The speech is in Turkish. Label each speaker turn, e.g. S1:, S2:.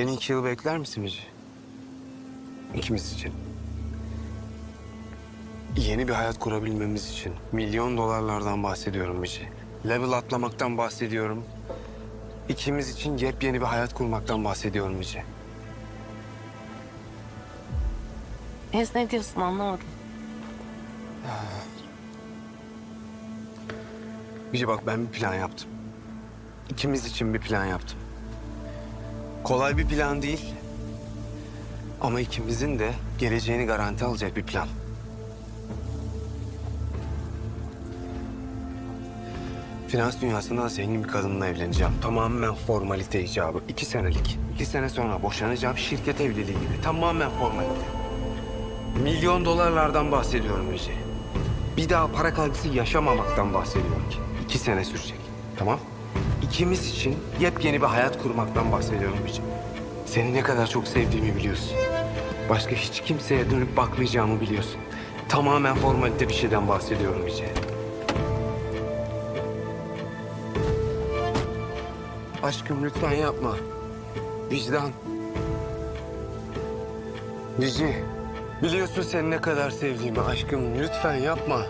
S1: Beni iki yıl bekler misin Bici? İkimiz için. Yeni bir hayat kurabilmemiz için. Milyon dolarlardan bahsediyorum Bici. Level atlamaktan bahsediyorum. İkimiz için yepyeni bir hayat kurmaktan bahsediyorum Bici.
S2: Enes ne diyorsun anlamadım.
S1: Bici bak ben bir plan yaptım. İkimiz için bir plan yaptım. Kolay bir plan değil. Ama ikimizin de geleceğini garanti alacak bir plan. Finans dünyasından zengin bir kadınla evleneceğim. Tamamen formalite icabı. İki senelik. İki sene sonra boşanacağım şirket evliliği gibi. Tamamen formalite. Milyon dolarlardan bahsediyorum Bici. Bir daha para kaygısı yaşamamaktan bahsediyorum ki. İki sene sürecek. Tamam? İkimiz için yepyeni bir hayat kurmaktan bahsediyorum Bici. Seni ne kadar çok sevdiğimi biliyorsun. Başka hiç kimseye dönüp bakmayacağımı biliyorsun. Tamamen formalite bir şeyden bahsediyorum Bici. Aşkım lütfen yapma. Vicdan. Bici. Biliyorsun seni ne kadar sevdiğimi aşkım. Lütfen yapma.